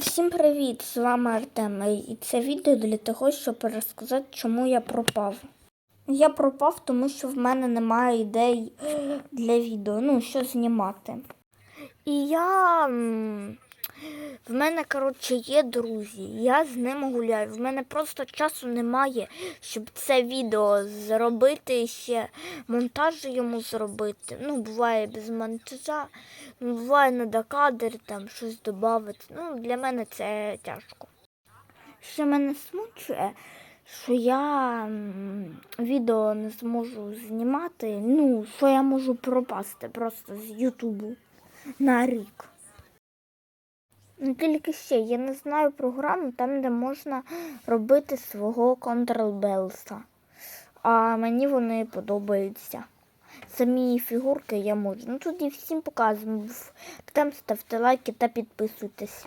Всім привіт! З вами Артем. І це відео для того, щоб розказати, чому я пропав. Я пропав, тому що в мене немає ідей для відео, ну, що знімати. І я. В мене, коротше, є друзі, я з ними гуляю. В мене просто часу немає, щоб це відео зробити ще монтаж йому зробити. Ну, буває без монтажа, ну, буває надо кадр, там щось додати. Ну, для мене це тяжко. Що мене смучує, що я відео не зможу знімати, ну, що я можу пропасти просто з Ютубу на рік. Ну, тільки ще я не знаю програму там, де можна робити свого контрол-белса. А мені вони подобаються. Самі фігурки я можу. Ну тоді всім показуємо. Там ставте лайки та підписуйтесь.